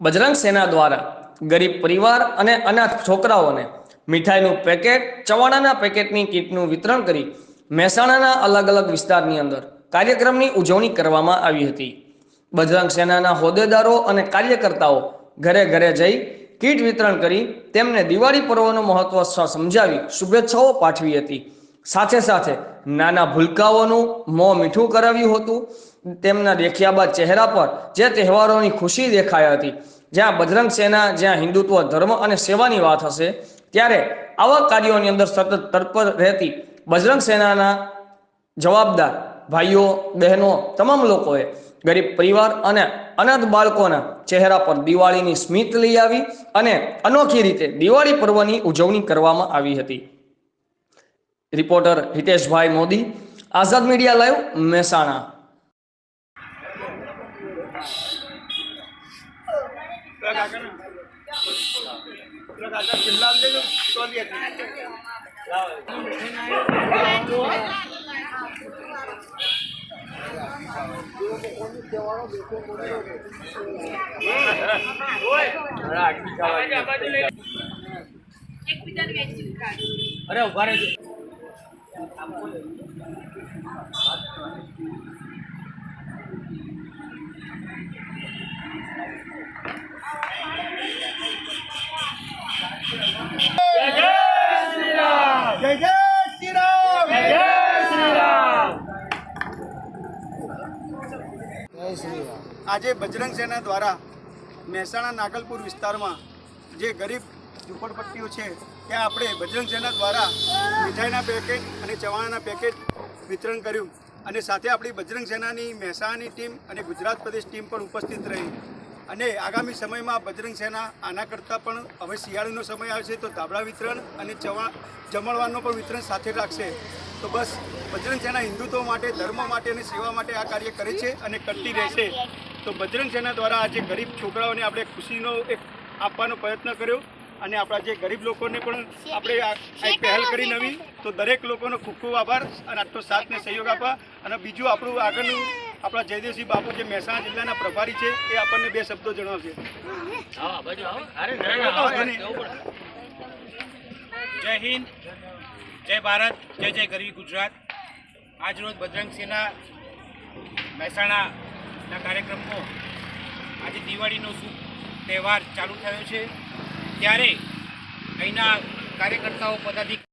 બજરંગ સેના દ્વારા ગરીબ પરિવાર અને અનાથ છોકરાઓને મીઠાઈનું પેકેટ, ચવાણાના પેકેટની કીટનું વિતરણ કરી મહેસાણાના અલગ અલગ વિસ્તારની અંદર કાર્યક્રમની ઉજવણી કરવામાં આવી હતી. બજરંગ સેનાના હોદ્દેદારો અને કાર્યકર્તાઓ ઘરે ઘરે જઈ કીટ વિતરણ કરી તેમને દિવાળી પર્વનું મહત્વ સમજાવી શુભેચ્છાઓ પાઠવી હતી. સાથે સાથે નાના ભૂલકાઓનું મોં મીઠું કરાવ્યું હતું. તેમના દેખ્યા બાદ ચહેરા પર જે તહેવારોની ખુશી દેખાઈ હતી, જ્યાં બજરંગ સેના, જ્યાં હિન્દુત્વ, ધર્મ અને સેવાની વાત હશે, ત્યારે આવા કાર્યોની અંદર સતત તત્પર રહેતી બજરંગ સેનાના જવાબદાર ભાઈઓ, બહેનો, તમામ લોકોએ ગરીબ પરિવાર અને અનાથ બાળકોના ચહેરા પર દિવાળીની સ્મિત લઈ આવી અને અનોખી રીતે દિવાળી પર્વની ઉજવણી કરવામાં આવી હતી. reporter Hiteshbhai Modi Azad media live Mehsana અરે ઉભા રહેજો જય જય શ્રી રામ આજે બજરંગ સેના દ્વારા મહેસાણા નાગલપુર વિસ્તારમાં જે ગરીબ ઝૂંપડપટ્ટીઓ છે, ત્યાં આપણે બજરંગ સેના દ્વારા મીઠાઈના પેકેટ અને ચવાણાના પેકેટ વિતરણ કર્યું અને સાથે આપણી બજરંગ સેનાની મહેસાણાની ટીમ અને ગુજરાત પ્રદેશ ટીમ પણ ઉપસ્થિત રહી. અને આગામી સમયમાં બજરંગ સેના આના કરતાં પણ હવે શિયાળાનો સમય આવશે તો ધાબળા વિતરણ અને ચવા, જમણવારનો પણ વિતરણ સાથે રાખશે. તો બસ બજરંગ સેના હિન્દુત્વ માટે, ધર્મ માટે અને સેવા માટે આ કાર્ય કરે છે અને કરતી રહેશે તો બજરંગ સેના દ્વારા આજે ગરીબ છોકરાઓને આપણે ખુશીનો એક આપવાનો પ્રયત્ન કર્યો. અને આપણા જે ગરીબ લોકોને પણ આપણે આ પહેલ કરી નવી. તો દરેક લોકોનો ખૂબ ખૂબ આભાર અને આટલો સાથ ને સહયોગ આપવા. અને બીજું આપણું આગળનું આપણા જયદેવસિંહ બાપુ જે મહેસાણા જિલ્લાના પ્રભારી છે એ આપણને બે શબ્દો જણાવશે. જય હિન્દ જય ભારત જય જય ગરવી ગુજરાત. આજરોજ બજરંગસિંહના સેના મહેસાણાના કાર્યક્રમનો આજે દિવાળીનો શુભ તહેવાર ચાલુ થયો છે. ત્યારે અહીંના કાર્યકર્તાઓ પદાધિક